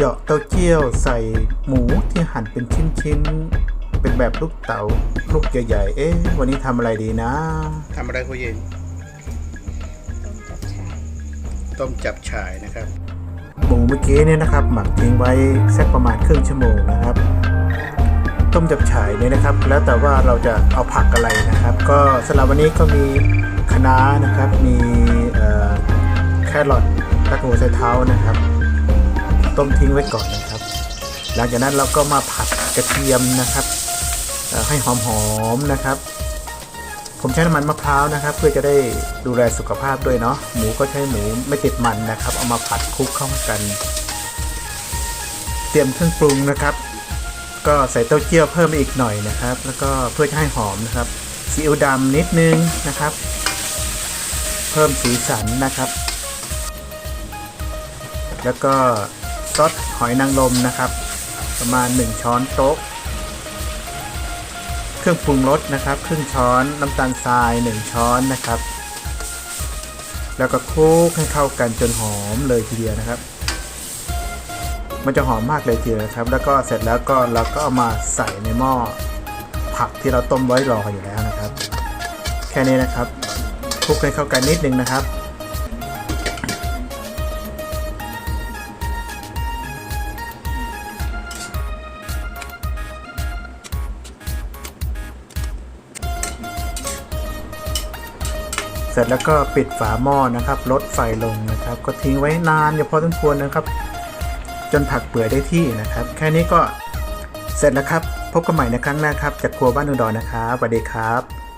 เหยาะเต้าเจี้ยวใส่หมูที่หั่นเป็นชิ้นๆ เป็นแบบลูกเต๋าลูกใหญ่ๆ เอ๊ะ วันนี้ทำอะไรดีนะ ทำอะไรคุณเย็น ต้มจับฉ่ายต้มจับฉ่ายนะครับ หมูเมื่อกี้เนี่ยนะครับ หมักทิ้งไว้สักประมาณครึ่งชั่วโมงนะครับ ต้มจับฉ่ายเนี่ยนะครับ แล้วแต่ว่าเราจะเอาผักอะไรนะครับ ก็สำหรับวันนี้ก็มีคะน้านะครับ มีเอ่อแครอทและหัวไชเท้านะครับ ต้มทิ้งไว้ก่อนนะครับ หลังจากนั้นเราก็มาผัดกระเทียมนะครับให้หอมๆนะครับ ผมใช้น้ำมันมะพร้าวนะครับ เพื่อจะได้ดูแลสุขภาพด้วยเนาะหมูก็ใช้หมูไม่ติดมันนะครับ เอามาผัดคลุกเข้ากัน เตรียมเครื่องปรุงนะครับ ก็ใส่เต้าเจี้ยวเพิ่มอีกหน่อยนะครับ แล้วก็เพื่อจะให้หอมนะครับซีอิ๊วดำนิดนึงนะครับ เพิ่มสีสันนะครับ แล้วก็ ซอสหอยนางรมนะครับ ประมาณ 1 ช้อนโต๊ะ เครื่องปรุงรสนะครับ ครึ่งช้อนน้ำตาลทราย 1 ช้อนนะครับ แล้วก็คลุกให้เข้ากันจนหอมเลยทีเดียวนะครับ มันจะหอมมากเลยทีเดียวนะครับ แล้วก็เสร็จแล้วก็เราก็เอามาใส่ในหม้อผักที่เราต้มไว้รออยู่แล้วนะครับ แค่นี้นะครับคลุกให้เข้ากันนิดนึงนะครับ เสร็จแล้วก็ปิดฝาหม้อนะครับ ลดไฟลงนะครับ ก็ทิ้งไว้นานอยู่พอสมควรนะครับ จนผักเปื่อยได้ที่นะครับ แค่นี้ก็เสร็จแล้วครับ พบกันใหม่ในครั้งหน้าครับ จากครัวบ้านอุดรนะครับสวัสดีครับ